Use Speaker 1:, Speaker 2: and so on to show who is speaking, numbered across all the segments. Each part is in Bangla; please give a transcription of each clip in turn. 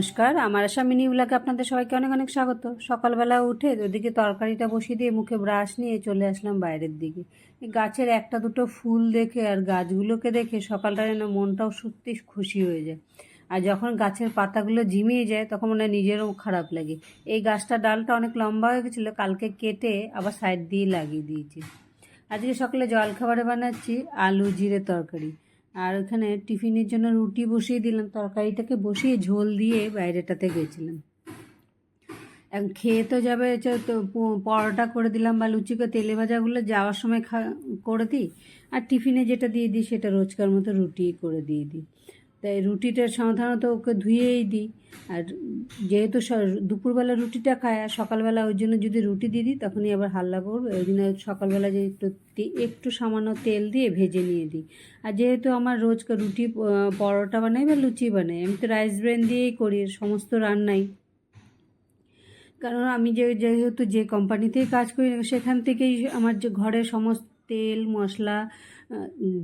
Speaker 1: নমস্কার। আমার আশা মিনি ব্লগে আপনাদের সবাইকে অনেক অনেক স্বাগত। সকালবেলা উঠে ওদিকে তরকারিটা বসিয়ে দিয়ে মুখে ব্রাশ নিয়ে চলে আসলাম বাইরের দিকে। গাছের একটা দুটো ফুল দেখে আর গাছগুলোকে দেখে সকালটা যেন মনটাও সত্যি খুশি হয়ে যায়। আর যখন গাছের পাতাগুলো ঝিমিয়ে যায় তখন মনে হয় নিজেরও খারাপ লাগে। এই গাছটা ডালটা অনেক লম্বা হয়ে গেছিল, কালকে কেটে আবার সাইড দিয়ে লাগিয়ে দিয়েছি। আজকে সকালে জলখাবারে বানাচ্ছি আলু জিরে তরকারি। আর ওখানে টিফিনের জন্য রুটি বসিয়ে দিলাম, তরকারিটাকে বসিয়ে ঝোল দিয়ে বাইরেটাতে গেছিলাম। এখন খেয়ে তো যাবে তো পরোটা করে দিলাম বা লুচি করে তেলে ভাজাগুলো যাওয়ার সময় খা, করে দিই। আর টিফিনে যেটা দিয়ে দিই সেটা রোজকার মতো রুটি করে দিয়ে দিই। তাই রুটিটা সাধারণত ওকে ধুয়েই দিই। আর যেহেতু দুপুরবেলা রুটিটা খায়, আর সকালবেলা ওই জন্য যদি রুটি দিয়ে দিই, তখনই আবার হাল্লা করবে। ওই জন্য সকালবেলা যে একটু একটু সামান্য তেল দিয়ে ভেজে নিয়ে দিই। আর যেহেতু আমার রোজকার রুটি পরোটা বানাই বা লুচি বানাই, আমি তো রাইস ব্রেন দিয়েই করি সমস্ত রান্নাই। কারণ আমি যে, যেহেতু যে কোম্পানিতেই কাজ করি, সেখান থেকেই আমার যে ঘরে সমস্ত তেল, মশলা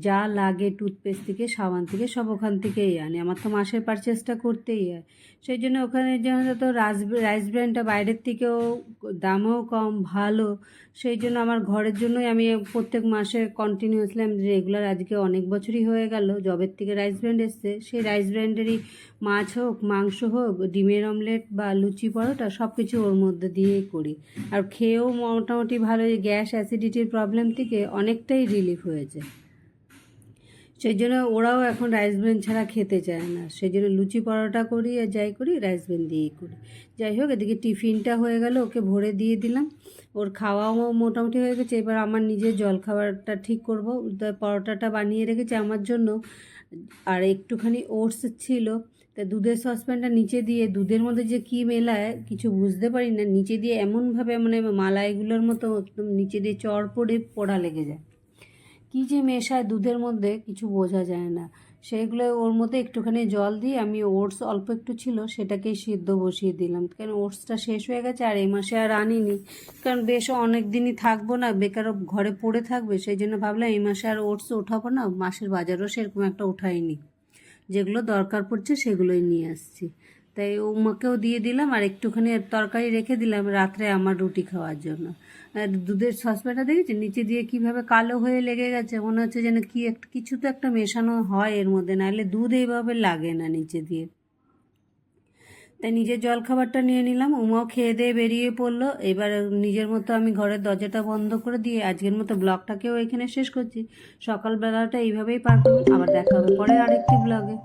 Speaker 1: যা লাগে টুথপেস্ট থেকে, সাবান থেকে, সব ওখান থেকেই আনি। আমার তো মাসের পারচেসটা করতেই হয়। সেই জন্য ওখানে যেন তো রাইস রাইস ব্র্যান্ডটা বাইরের থেকেও দামও কম, ভালো। সেই জন্য আমার ঘরের জন্যই আমি প্রত্যেক মাসে কন্টিনিউয়াসলি আমি রেগুলার আজকে অনেক বছরই হয়ে গেল জবের থেকে রাইস ব্র্যান্ড এসছে। সেই রাইস ব্র্যান্ডেরই মাছ হোক, মাংস হোক, ডিমের অমলেট বা লুচি পরোটা সব কিছু ওর মধ্যে দিয়েই করি। আর খেয়েও মোটামুটি ভালো গ্যাস অ্যাসিডিটির প্রবলেম থেকে অনেকটাই রিলিফ হয়েছে। সেই জন্য ওরাও এখন রাইস ব্রেন ছাড়া খেতে চায় না। সেই জন্য লুচি পরোটা করি আর যাই করি রাইস ব্রেন দিয়েই করি। যাই হোক, এদিকে টিফিনটা হয়ে গেল, ওকে ভরে দিয়ে দিলাম। ওর খাওয়াও মোটামুটি হয়ে গেছে। এবার আমার নিজের জল খাবারটা ঠিক করব। পরোটাটা বানিয়ে রেখেছি আমার জন্য। আর একটুখানি ওটস ছিল। তা দুধের সসপ্যানটা নিচে দিয়ে, দুধের মধ্যে যে কী মেলায় কিছু বুঝতে পারি না। নিচে দিয়ে এমনভাবে মানে মালাইগুলোর মতো একদম নিচে দিয়ে চড় পড়ে, পোড়া লেগে যায়। কী যে মেশায় দুধের মধ্যে কিছু বোঝা যায় না। সেইগুলো ওর মধ্যে একটুখানি জল দিয়ে আমি ওটস অল্প একটু ছিল সেটাকেই সিদ্ধ বসিয়ে দিলাম। কারণ ওটসটা শেষ হয়ে গেছে আর এই মাসে আর আনিনি। কারণ বেশ অনেক দিনই থাকব না বেকার ঘরে পড়ে থাকবে, সেই জন্য ভাবলাম এই মাসে আর ওটস ওঠাবো না, মাসের বাজারও সেরকম একটা ওঠাইনি যেগুলো দরকার পড়ছে সেগুলোই নিয়ে আসছি। তাই ওমাকেও দিয়ে দিলাম আর একটুখানি তরকারি রেখে দিলাম রাত্রে আমার রুটি খাওয়ার জন্য। আর দুধের সসপ্যানটা দেখেছি? নিচে দিয়ে কীভাবে কালো হয়ে লেগে গেছে, মনে হচ্ছে যেন কি একটা কিছু তো একটা মেশানো হয় এর মধ্যে, নাহলে দুধ এইভাবে লাগে না নিচে দিয়ে। তাই নিজের জলখাবারটা নিয়ে নিলাম, উমাও খেয়ে দিয়ে বেরিয়ে পড়ল। এবার নিজের মতো আমি ঘরের দরজাটা বন্ধ করে দিয়ে আজকের মতো ব্লগটাকেও এখানে শেষ করছি। সকালবেলাটা এইভাবেই পার করলাম আবার দেখা হবে পরে আরেকটি ব্লগে।